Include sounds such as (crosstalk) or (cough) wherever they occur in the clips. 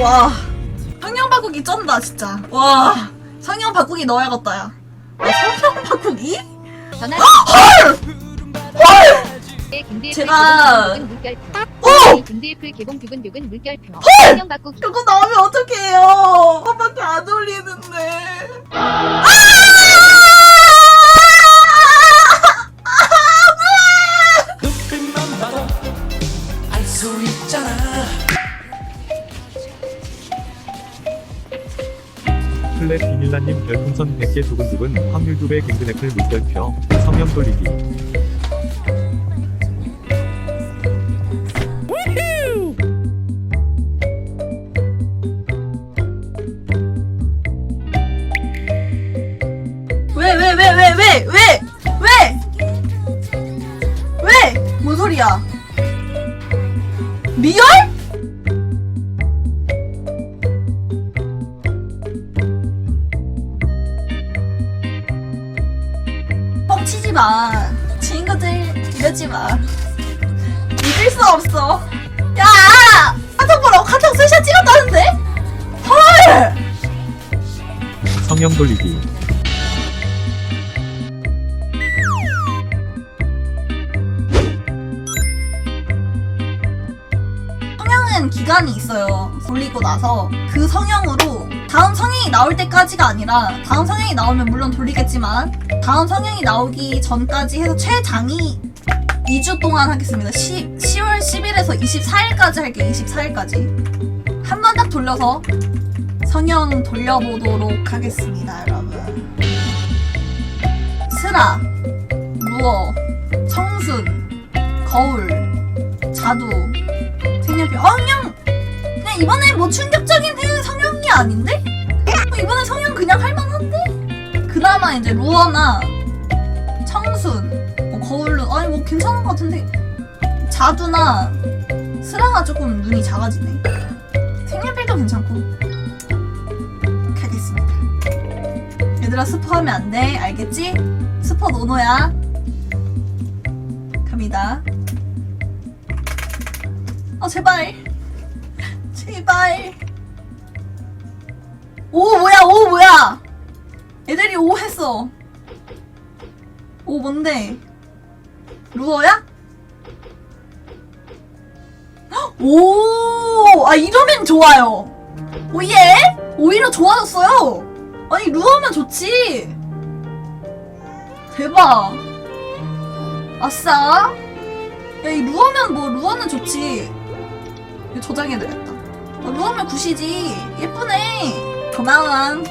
와 성형 바꾸기 쩐다 진짜 와 성형 바꾸기 넣어야겠다 야 아, 성형 바꾸기? 전화 군대 제가- 물결표 오! 군대 풀 개봉 두근두근 물결표 성형 바꾸기 이거 나오면 어떡해요 100개 두근두근 확률 2배 갱근애플 물결표 성형 돌리기 치지 마. 친구들 이러지 마. 믿을 수 없어. 야! 카톡 보라고 카톡 스샷 찍었다는데? 헐! 성형 돌리기 성형은 기간이 있어요. 돌리고 나서 그 성형으로 다음 성형이 나올 때까지가 아니라 다음 성형이 나오면 물론 돌리겠지만 다음 성형이 나오기 전까지 해서 최장이 2주 동안 하겠습니다. 10, 10월 10일에서 24일까지 할게요. 24일까지. 한 번 딱 돌려서 성형 돌려보도록 하겠습니다, 여러분. 스라, 루어, 청순, 거울, 자두, 이번에 뭐 충격적인 그 성형이 아닌데? 어, 이번에 성형 그냥 할만한데? 그나마 이제 루어나 청순, 뭐 거울은 아니 뭐 괜찮은 것 같은데 자두나 스라가 조금 눈이 작아지네. 색연필도 괜찮고. 가겠습니다. 얘들아 스포하면 안 돼. 알겠지? 스포 노노야. 갑니다. 아 제발 제발. 오 뭐야 오 뭐야. 애들이 오 했어. 오 뭔데? 루어야? 오 아 이러면 좋아요. 오예? 오히려 좋아졌어요. 아니 루어면 좋지. 대박. 아싸. 야, 이 루어면 뭐, 루어는 좋지. 이거 저장해야 되겠다. 어, 루어면 굿이지. 예쁘네. 고마워.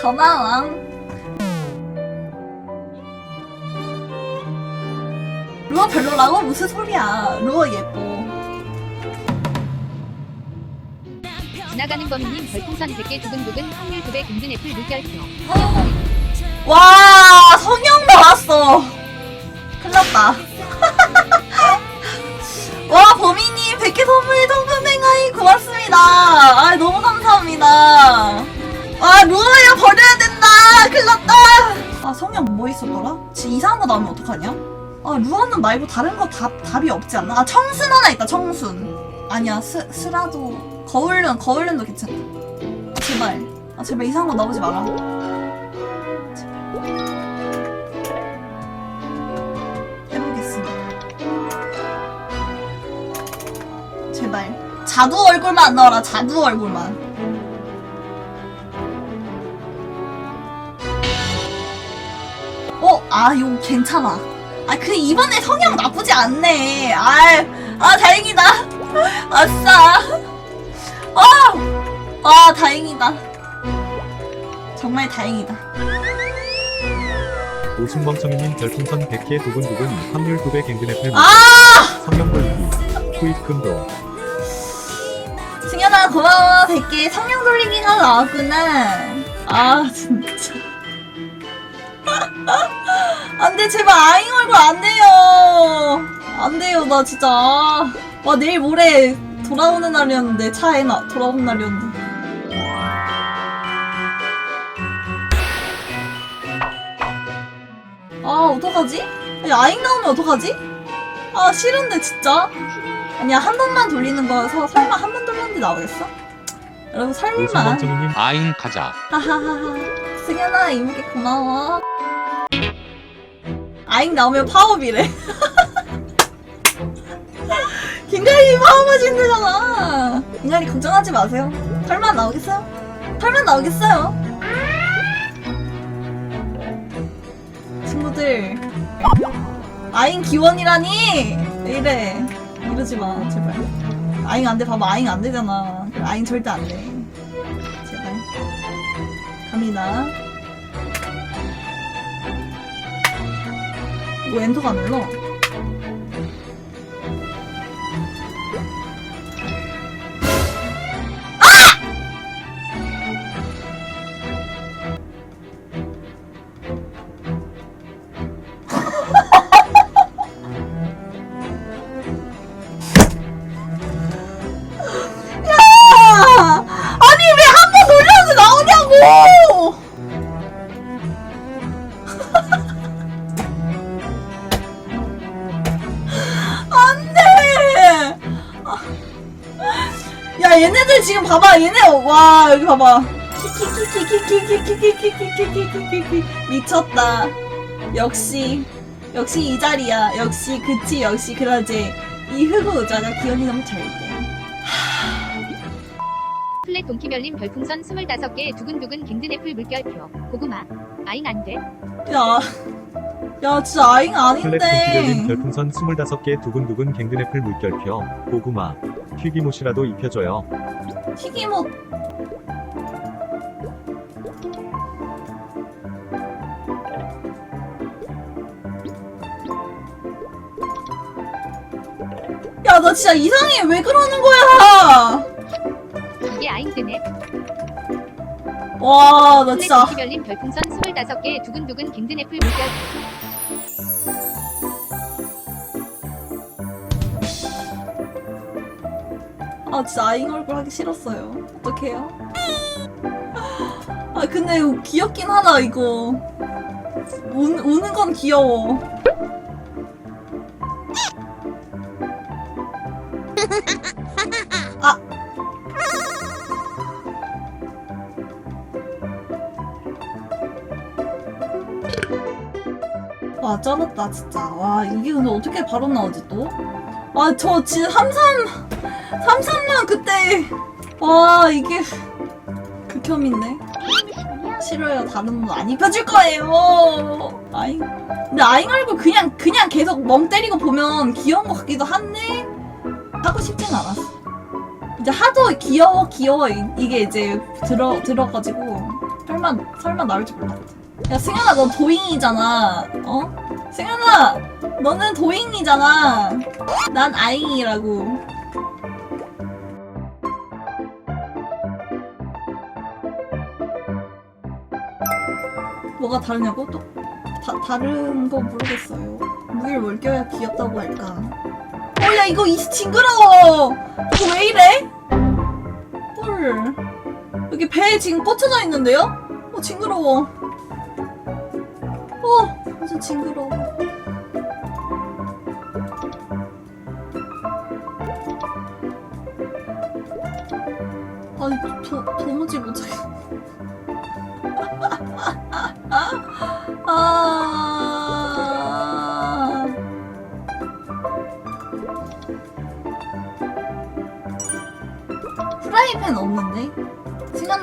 고마워. 루어 별로라고? 무슨 소리야. 루어 예뻐. 지나가는 범인님 별풍선 100개 두근두근 확률 2배 갱근 애플 물결표 와, 성형 나왔어. 큰일 났다. 범인님 100개 선물 통금행하이 고맙습니다. 아, 너무 감사합니다. 아, 루어야 버려야 된다. 큰일 났다. 아, 성형 뭐 있었더라? 진짜 이상한 거 나오면 어떡하냐? 아, 루어는 말고 다른 거 답, 답이 없지 않나? 아, 청순 하나 있다, 청순. 아니야, 스, 스라도. 거울눈, 거울눈도 괜찮다. 아, 제발. 아, 제발 이상한 거 나오지 마라. 자두 얼굴만 안 나와라 자두 얼굴만. 어, 아, 이거 괜찮아. 아, 그 이번에 성형 나쁘지 않네. 아, 아 다행이다. (laughs) 아싸. 아, 아 다행이다. 정말 다행이다. 오승멍청이님 별풍선 100개 두근두근 확률 2배 갱근애플 아! 성형 돌리기 투입금도 승현 아 고마워. 100개 성형 돌리기가 나왔구나. 아 진짜. (laughs) 안돼 제발 아잉 얼굴 안 돼요. 안 돼요 나 진짜. 와 내일 모레 돌아오는 날이었는데 차에 나 돌아오는 날이었는데. 아 어떡하지? 야, 아잉 나오면 어떡하지? 아 싫은데 진짜? 아니야 한 번만 돌리는 거여서 설마 한 번 돌렸는데 나오겠어? 여러분 설마. 아잉 가자. 하하하하. 승현아 이모께 고마워. 아잉 나오면 파업이래. 김가희 파업하신대잖아 김가희 걱정하지 마세요. 설마 나오겠어요? 설마 나오겠어요? 친구들. 아잉 기원이라니! 왜 이래? 이러지 마 제발 아잉 안돼 봐봐. 아잉 안 되잖아. 아잉 절대 안돼. 제발. 갑니다. 뭐 엔터가 안 눌러 얘네 와 여기 봐봐 키키키키키키키키키키키키키키키키 미쳤다 역시 역시 이 자리야 역시 그치 역시 그러지 이 흑우 의자가 기억이 너무 잘돼 플랫 동키별님 별풍선 25개 두근두근 갱든 애플 물결표 고구마 아잉 안돼 야, 야, 진짜 아잉 플랫 아닌데. 도끼별님 별풍선 25개 두근두근 갱든애플 물결표 고구마 튀김옷이라도 입혀줘요 튀김옷. 야, 너 진짜 이상해. 왜 그러는 거야? 이게 아잉 뜨네 와, 나 플랫 진짜. 별풍선 25개 두근두근 갱든 애플 물결 아, 진짜 아잉 얼굴 하기 싫었어요. 어떡해요? 아, 근데 귀엽긴 하다, 이거. 우, 우는 건 귀여워. 아. 와, 쩔었다, 진짜. 와, 이게 근데 어떻게 바로 나오지, 또? 와, 저 진짜 33, 33만 그때. 와, 이게. 극혐인데? 싫어요. 다른 분 안 입혀줄 거예요. 아잉. 근데 아잉 얼굴 그냥, 그냥 계속 멍 때리고 보면 귀여운 것 같기도 한데, 하고 싶진 않았어. 이제 하도 귀여워, 귀여워. 이- 이게 이제 들어, 들어가지고, 설마, 설마 나올 줄 몰랐다. 야, 승현아, 너 도잉이잖아. 어? 승현아, 너는 도잉이잖아. 난 아잉이라고. 뭐가 다르냐고? 또 다, 다른 거 모르겠어요. 무기를 뭘 껴야 귀엽다고 할까? 어, 야, 이거 이 징그러워! 이거 왜 이래? 헐. 여기 배에 지금 꽂혀져 있는데요? 어, 징그러워. 어, 완전 징그러워. 아니, 도, 도무지 못하겠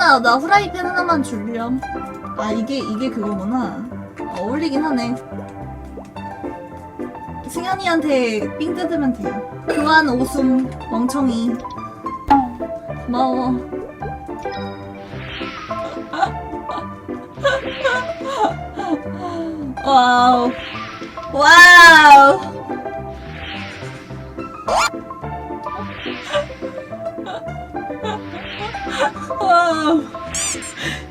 승현아, 나 후라이팬 하나만 줄렴. 아, 이게, 이게 그거구나. 어울리긴 하네. 승현이한테 삥 뜯으면 돼요. 교환 오숨, 멍청이. 고마워. (laughs) 와우. 와우. 와우.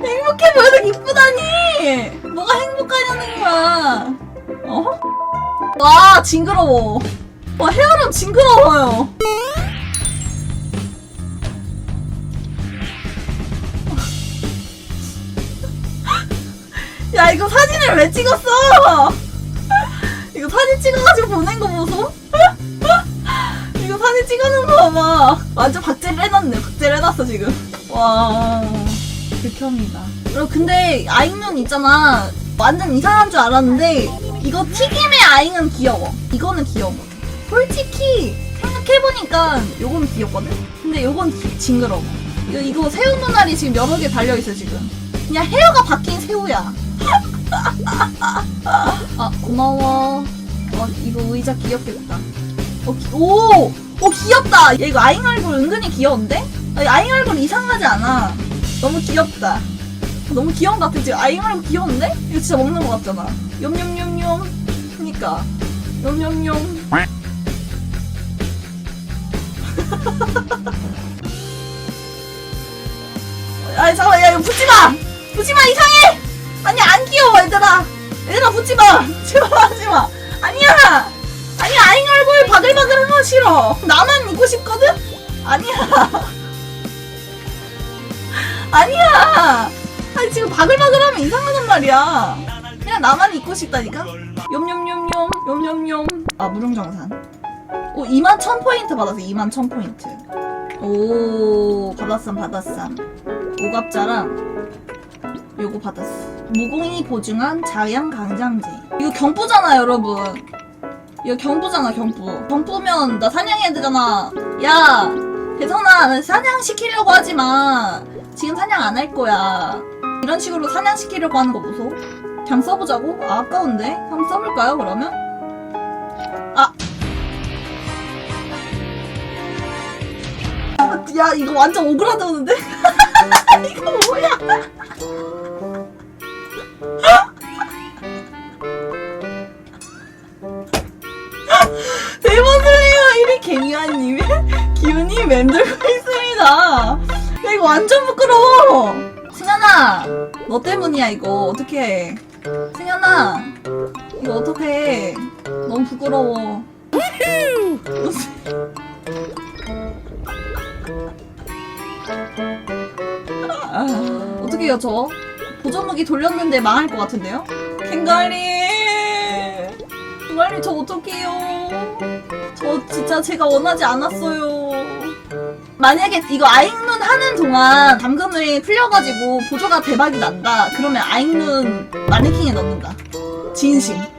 행복해 보여서 기쁘다니! 뭐가 행복하냐는 거야. 어? 와, 징그러워. 와, 헤어름 징그러워요. 야, 이거 사진을 왜 찍었어? 이거 사진 찍어가지고 보낸 거 보소? 사진 찍어놓은 거 봐봐. 완전 박제를 해놨네. 박제를 해놨어, 지금. 와. 극혐이다. 그리고 근데 아잉눈 있잖아. 완전 이상한 줄 알았는데, 이거 튀김의 아잉은 귀여워. 이거는 귀여워. 솔직히, 생각해보니까 요건 귀엽거든? 근데 요건 기- 징그러워. 이거, 이거 새우 눈알이 지금 여러 개 달려있어, 지금. 그냥 헤어가 바뀐 새우야. (laughs) 아, 고마워. 어, 이거 의자 귀엽겠다. 어, 기- 오! 오, 귀엽다! 야, 이거 아잉 얼굴 은근히 귀여운데? 아잉 얼굴 이상하지 않아. 너무 귀엽다. 너무 귀여운 것 같아. 지금 아잉 얼굴 귀여운데? 이거 진짜 먹는 것 같잖아. 욤욤욤욤. 그니까. 욤욤욤. (laughs) 아니, 잠깐만. 야, 이거 붙지 마! 붙지 마! 이상해! 아니, 안 귀여워, 얘들아. 얘들아, 붙지 마! (laughs) 붙지 마, 하지 마. 아니야! 바글바글한 거 싫어. 나만 입고 싶거든? 아니야. 아니야. 아니 지금 바글바글하면 이상하단 말이야. 그냥 나만 입고 싶다니까? 욤욤욤욤 욤욤욤 아 무릉정산 오 2만 1000포인트 받았어 2만 1000포인트 오 받았삼 받았삼 오갑자랑 요거 받았어 무공이 보증한 자양 강장제 이거 경부잖아 여러분 이거 경부잖아 경부 경부면 나 사냥해야 되잖아 야 대선아 나 사냥 시키려고 하지마 지금 사냥 안 할 거야 이런 식으로 사냥 시키려고 하는 거 보소 그냥 써보자고? 아, 아까운데 한번 써볼까요 그러면? 아 야, 이거 완전 오그라드는데? (laughs) 이거 뭐야? 개미화님의 기운이 맴돌고 있습니다. 야, 이거 완전 부끄러워! 승현아! 너 때문이야, 이거. 어떡해. 승현아! 이거 어떡해. 너무 부끄러워. 아, 어떡해요, 저? 보조무기 돌렸는데 망할 것 같은데요? 캥갈리! 캥갈리, 저 어떡해요? 저 진짜 제가 원하지 않았어요. 만약에 이거 아잉눈 하는 동안 담금이 풀려가지고 보조가 대박이 난다. 그러면 아잉눈 마네킹에 넣는다. 진심.